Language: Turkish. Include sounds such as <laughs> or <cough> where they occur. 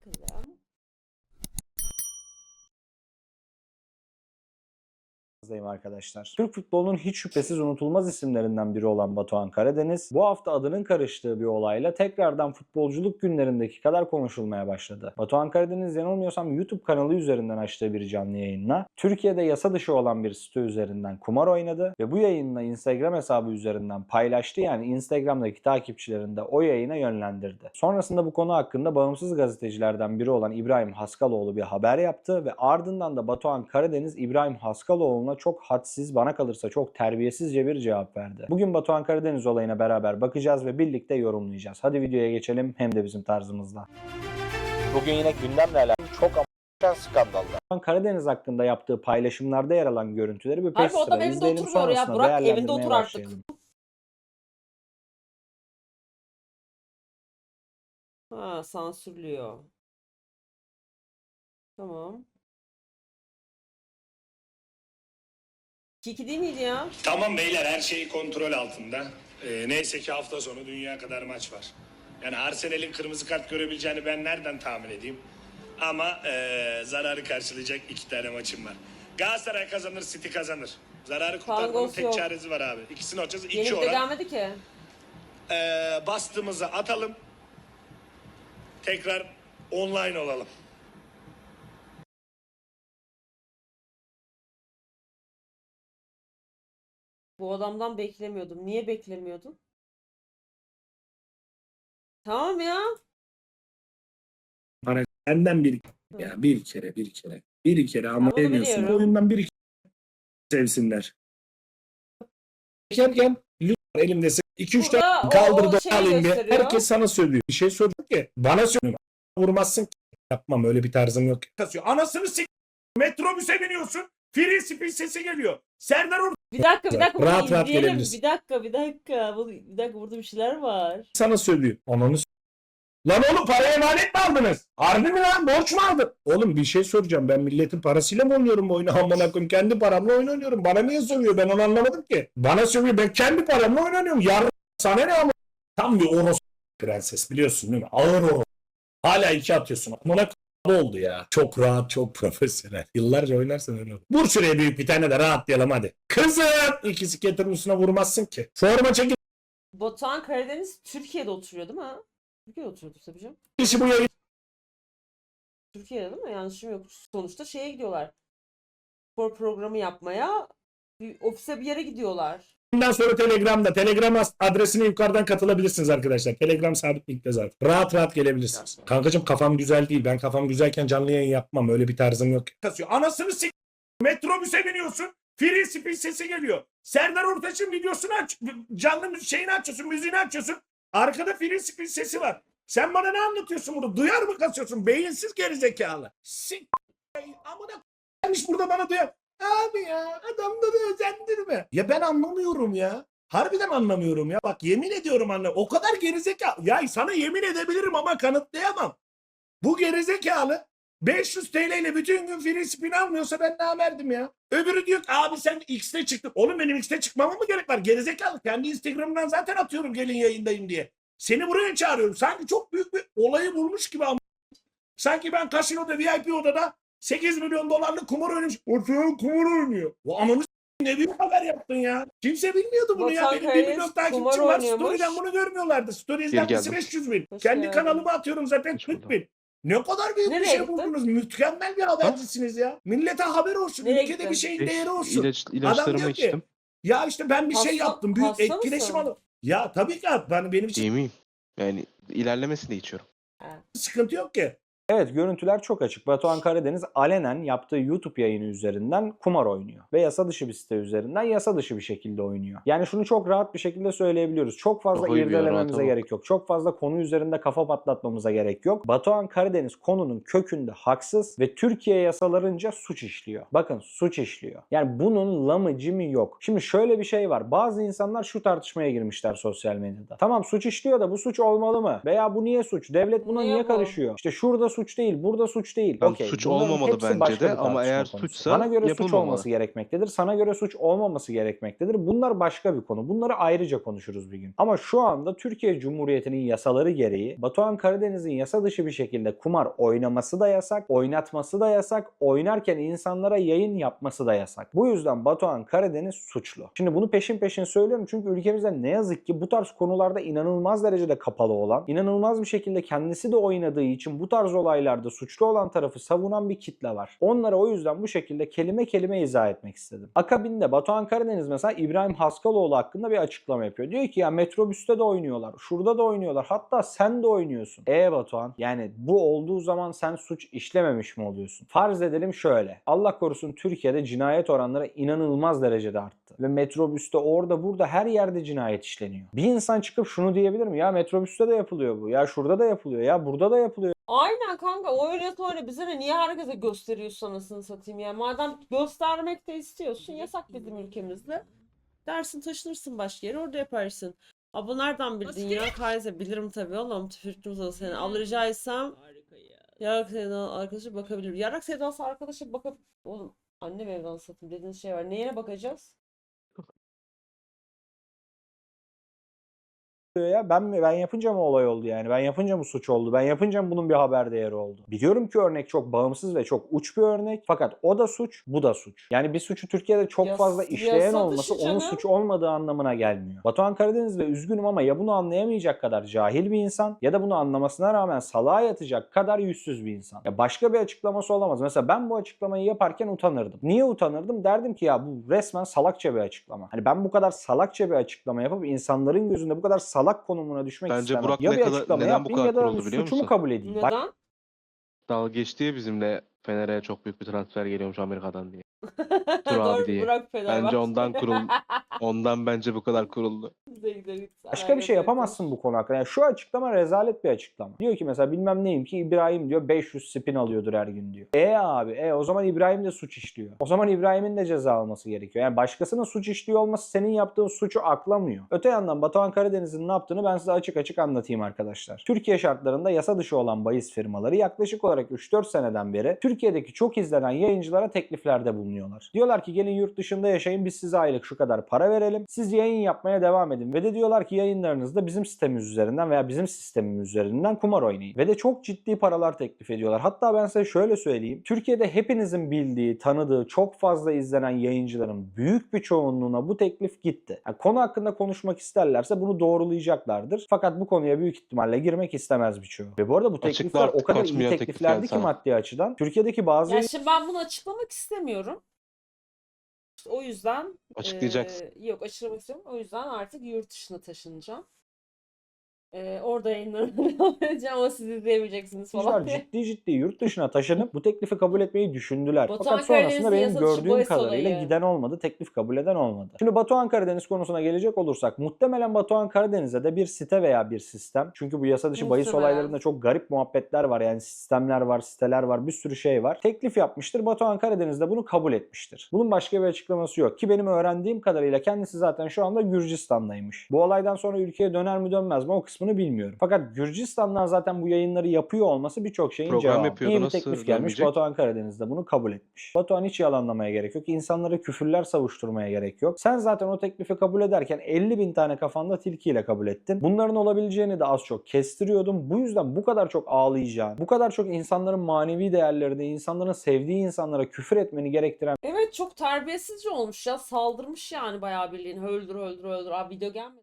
그럼 Dayım arkadaşlar. Türk futbolunun hiç şüphesiz unutulmaz isimlerinden biri olan Batuhan Karadeniz bu hafta adının karıştığı bir olayla tekrardan futbolculuk günlerindeki kadar konuşulmaya başladı. Batuhan Karadeniz yanılmıyorsam YouTube kanalı üzerinden açtığı bir canlı yayınla Türkiye'de yasa dışı olan bir site üzerinden kumar oynadı ve bu yayınla Instagram hesabı üzerinden paylaştı yani Instagram'daki takipçilerini de o yayına yönlendirdi. Sonrasında bu konu hakkında bağımsız gazetecilerden biri olan İbrahim Haskaloğlu bir haber yaptı ve ardından da Batuhan Karadeniz İbrahim Haskaloğlu'na çok hadsiz bana kalırsa çok terbiyesizce bir cevap verdi. Bugün Batuhan Karadeniz olayına beraber bakacağız ve birlikte yorumlayacağız. Hadi videoya geçelim hem de bizim tarzımızla. Bugün yine gündemle alakalı çok ama skandallar. Batuhan Karadeniz hakkında yaptığı paylaşımlarda yer alan görüntüleri bir peş adam sıra evinde izleyelim oturmuyor ya. sonrasında Burak, evinde değerlendirmeye otur artık. başlayalım. Ha sansürlüyor. Tamam. Kiki değil miydi ya? Tamam beyler her şey kontrol altında. Ee, neyse ki hafta sonu dünya kadar maç var. Yani Arsenal'in kırmızı kart görebileceğini ben nereden tahmin edeyim? Ama ee, zararı karşılayacak iki tane maçım var. Galatasaray kazanır, City kazanır. Zararı kurtarmanın Pangos tek yok. çaresi var abi. İkisini atacağız. İki bir de oran. gelmedi ki. Ee, bastığımızı atalım. Tekrar online olalım. Bu adamdan beklemiyordum. Niye beklemiyordun? Tamam ya. Benden bir ya bir kere bir kere bir kere ama Onu biliyorum. Bu oyundan bir kere sevsinler. Çekerken lütfen elimde 2 3 Burada tane o- kaldırdı o şeyi alayım diye. gösteriyor. Herkes sana söylüyor. Bir şey söylüyor ki bana söylüyor. Vurmazsın ki. Yapmam öyle bir tarzım yok. Kasıyor. Anasını sik. Metrobüse biniyorsun. Free spin sesi geliyor. Serdar Ortaç Bir dakika bir dakika. Rahat rahat izleyelim. gelebilirsin. Bir dakika bir dakika. Bu- Bir dakika burada bir şeyler var. Sana söylüyor. Ananı s- Lan oğlum para emanet mi aldınız? Harbi mi lan? Borç mu aldın? Oğlum bir şey soracağım. Ben milletin parasıyla mı oynuyorum bu oyunu? <laughs> Amına koyayım. Kendi paramla oyun oynuyorum. Bana niye söylüyor? Ben onu anlamadım ki. Bana söylüyor. Ben kendi paramla oyun oynuyorum. Yarın sana ne ama? Tam bir oros prenses biliyorsun değil mi? Ağır oros. Hala iki atıyorsun. Amına koyayım oldu ya. Çok rahat, çok <laughs> profesyonel. Yıllarca oynarsan öyle olur. Vur şuraya büyük bir tane de rahatlayalım hadi. Kızım! İki skaterin üstüne vurmazsın ki. Forma çekil. Batuhan Karadeniz Türkiye'de oturuyor değil mi? Türkiye'de oturuyordu tabii canım. işi bu yayın. Türkiye'de değil mi? Yanlışım yok. Sonuçta şeye gidiyorlar. Spor programı yapmaya bir ofise bir yere gidiyorlar. Bundan sonra Telegram'da. Telegram adresine yukarıdan katılabilirsiniz arkadaşlar. Telegram sabit linkte zaten. Rahat rahat gelebilirsiniz. Kankacığım kafam güzel değil. Ben kafam güzelken canlı yayın yapmam. Öyle bir tarzım yok. kasıyor. Anasını sik. Metrobüse biniyorsun. Free spin sesi geliyor. Serdar Ortaç'ın videosunu aç. Canlı şeyini açıyorsun. Müziğini açıyorsun. Arkada free spin sesi var. Sen bana ne anlatıyorsun burada? Duyar mı kasıyorsun? Beyinsiz gerizekalı. Sik. Amına gelmiş burada bana diyor. Abi ya adamları özendirme. Ya ben anlamıyorum ya. Harbiden anlamıyorum ya. Bak yemin ediyorum anne. O kadar gerizekalı. Ya sana yemin edebilirim ama kanıtlayamam. Bu gerizekalı 500 TL ile bütün gün free spin almıyorsa ben namerdim ya. Öbürü diyor ki abi sen X'te çıktın. Oğlum benim X'te çıkmama mı gerek var? Gerizekalı. Kendi Instagram'dan zaten atıyorum gelin yayındayım diye. Seni buraya çağırıyorum. Sanki çok büyük bir olayı bulmuş gibi ama. Sanki ben kasinoda VIP odada 8 milyon dolarlık kumar oynamış. Ortaya kumar oynuyor. O ananı ne büyük haber yaptın ya. Kimse bilmiyordu bunu ya. Batuhan Benim 1 Karadeniz milyon takipçim var. Story'den bunu görmüyorlardı. Story izlenmesi geldim. 500 bin. Hoş Kendi geldin. kanalıma atıyorum zaten Hoş 40 buldum. bin. Ne kadar büyük bir Nereye şey gittin? buldunuz. Mükemmel bir habercisiniz ya. Millete haber olsun. Nereye Ülkede gittin? bir şeyin İlaç, değeri olsun. ilaç, Adam ilaçlarımı diyor ki içtim. ya işte ben bir şey Hasta- yaptım. Büyük etkileşim alın. Ya tabii ki ben benim için İyi miyim? Yani ilerlemesini de içiyorum. sıkıntı yok ki. Evet görüntüler çok açık. Batuhan Karadeniz alenen yaptığı YouTube yayını üzerinden kumar oynuyor. Ve yasa dışı bir site üzerinden yasa dışı bir şekilde oynuyor. Yani şunu çok rahat bir şekilde söyleyebiliyoruz. Çok fazla Kafayı irdelememize bak. gerek yok. Çok fazla konu üzerinde kafa patlatmamıza gerek yok. Batuhan Karadeniz konunun kökünde haksız ve Türkiye yasalarınca suç işliyor. Bakın suç işliyor. Yani bunun lamı cimi yok. Şimdi şöyle bir şey var. Bazı insanlar şu tartışmaya girmişler sosyal medyada. Tamam suç işliyor da bu suç olmalı mı? Veya bu niye suç? Devlet buna Niye niye karışıyor? İşte şurada suç değil, burada suç değil. Ben Okey, suç bunların olmamalı bence de ama eğer konusu. suçsa Bana göre suç olması gerekmektedir. Sana göre suç olmaması gerekmektedir. Bunlar başka bir konu. Bunları ayrıca konuşuruz bir gün. Ama şu anda Türkiye Cumhuriyeti'nin yasaları gereği Batuhan Karadeniz'in yasa dışı bir şekilde kumar oynaması da yasak, oynatması da yasak, oynarken insanlara yayın yapması da yasak. Bu yüzden Batuhan Karadeniz suçlu. Şimdi bunu peşin peşin söylüyorum çünkü ülkemizde ne yazık ki bu tarz konularda inanılmaz derecede kapalı olan, inanılmaz bir şekilde kendisi de oynadığı için bu tarz olaylarda suçlu olan tarafı savunan bir kitle var. Onlara o yüzden bu şekilde kelime kelime izah etmek istedim. Akabinde Batuhan Karadeniz mesela İbrahim Haskaloğlu hakkında bir açıklama yapıyor. Diyor ki ya metrobüste de oynuyorlar, şurada da oynuyorlar, hatta sen de oynuyorsun. E Batuhan yani bu olduğu zaman sen suç işlememiş mi oluyorsun? Farz edelim şöyle. Allah korusun Türkiye'de cinayet oranları inanılmaz derecede arttı. Ve metrobüste orada burada her yerde cinayet işleniyor. Bir insan çıkıp şunu diyebilir mi? Ya metrobüste de yapılıyor bu. Ya şurada da yapılıyor. Ya burada da yapılıyor. Aynen kanka o öyle söyle bize ne niye herkese gösteriyorsun anasını satayım ya? Madem göstermek de istiyorsun yasak bizim ülkemizde. Dersin taşınırsın başka yere orada yaparsın. Abla nereden bildin ya? Kayze bilirim tabii oğlum tüfürttüm sana seni abla rica etsem. Yarak Sevdalı arkadaşa bakabilir Yarak Sevdalısı arkadaşa bakıp oğlum annem evden satayım dediğiniz şey var. Neyine bakacağız? Ya. Ben mi ben yapınca mı olay oldu yani? Ben yapınca mı suç oldu? Ben yapınca mı bunun bir haber değeri oldu? Biliyorum ki örnek çok bağımsız ve çok uç bir örnek. Fakat o da suç, bu da suç. Yani bir suçu Türkiye'de çok Yas- fazla işleyen olması dışı onun canım. suç olmadığı anlamına gelmiyor. Batuhan Karadeniz'de üzgünüm ama ya bunu anlayamayacak kadar cahil bir insan ya da bunu anlamasına rağmen salağa yatacak kadar yüzsüz bir insan. Ya başka bir açıklaması olamaz. Mesela ben bu açıklamayı yaparken utanırdım. Niye utanırdım? Derdim ki ya bu resmen salakça bir açıklama. Hani ben bu kadar salakça bir açıklama yapıp insanların gözünde bu kadar salak konumuna düşmek Bence istemem. Burak ya ne bir kadar- açıklama neden bu yapayım kadar ya da kuruldu biliyor suçumu musun? kabul edeyim. Bak- Neden? Dalga geçti ya bizimle Fener'e çok büyük bir transfer geliyormuş Amerika'dan diye. <laughs> Tur abi Doğru diye. Burak Fenerbahçe. Bence ondan kuruldu. <laughs> Ondan bence bu kadar kuruldu. Başka bir şey yapamazsın bu konu hakkında. Yani şu açıklama rezalet bir açıklama. Diyor ki mesela bilmem neyim ki İbrahim diyor 500 spin alıyordur her gün diyor. E abi e o zaman İbrahim de suç işliyor. O zaman İbrahim'in de ceza alması gerekiyor. Yani başkasının suç işliyor olması senin yaptığın suçu aklamıyor. Öte yandan Batuhan Karadeniz'in ne yaptığını ben size açık açık anlatayım arkadaşlar. Türkiye şartlarında yasa dışı olan bahis firmaları yaklaşık olarak 3-4 seneden beri Türkiye'deki çok izlenen yayıncılara tekliflerde bulunuyorlar. Diyorlar ki gelin yurt dışında yaşayın biz size aylık şu kadar para verelim. Siz yayın yapmaya devam edin. Ve de diyorlar ki yayınlarınızda bizim sistemimiz üzerinden veya bizim sistemimiz üzerinden kumar oynayın. Ve de çok ciddi paralar teklif ediyorlar. Hatta ben size şöyle söyleyeyim. Türkiye'de hepinizin bildiği, tanıdığı, çok fazla izlenen yayıncıların büyük bir çoğunluğuna bu teklif gitti. Yani konu hakkında konuşmak isterlerse bunu doğrulayacaklardır. Fakat bu konuya büyük ihtimalle girmek istemez birçoğu. Ve bu arada bu teklifler o artık kadar iyi teklif tekliflerdi geldi ki sana. maddi açıdan. Türkiye'deki bazı Ya şimdi ben bunu açıklamak istemiyorum. İşte o yüzden Açıklayacaksın. eee, yok açıklamak istemiyorum. O yüzden artık yurt dışına taşınacağım. Eee, orada devam edeceğim <laughs> ama siz izleyemeyeceksiniz falan diye. ciddi ciddi yurt dışına taşınıp bu teklifi kabul etmeyi düşündüler. Batuhan Fakat sonrasında Karadeniz'in benim yasa dışı gördüğüm bahis kadarıyla olayı. giden olmadı, teklif kabul eden olmadı. Şimdi Batuhan Karadeniz konusuna gelecek olursak muhtemelen Batuhan Karadeniz'e de bir site veya bir sistem. Çünkü bu yasa dışı bahis Muhtemelen. olaylarında çok garip muhabbetler var. Yani sistemler var, siteler var, bir sürü şey var. Teklif yapmıştır. Batuhan Karadeniz de bunu kabul etmiştir. Bunun başka bir açıklaması yok. Ki benim öğrendiğim kadarıyla kendisi zaten şu anda Gürcistan'daymış. Bu olaydan sonra ülkeye döner mi dönmez mi o kısmını bilmiyorum. Fakat Gürcistan'dan zaten bu yayınları yapıyor olması birçok şeyin Program cevabı. yapıyordu, İyi bir nasıl teklif gelmiş. dönmeyecek? Batuhan Karadeniz de bunu kabul etmiş. Batuhan hiç yalanlamaya gerek yok. İnsanlara küfürler savuşturmaya gerek yok. Sen zaten o teklifi kabul ederken 50 bin tane kafanda tilkiyle kabul ettin. Bunların olabileceğini de az çok kestiriyordum. Bu yüzden bu kadar çok ağlayacağın, bu kadar çok insanların manevi değerlerine, insanların sevdiği insanlara küfür etmeni gerektiren Evet çok terbiyesizce olmuş ya. Saldırmış yani bayağı bildiğin. Öldür öldür öldür. Abi video gelmedi.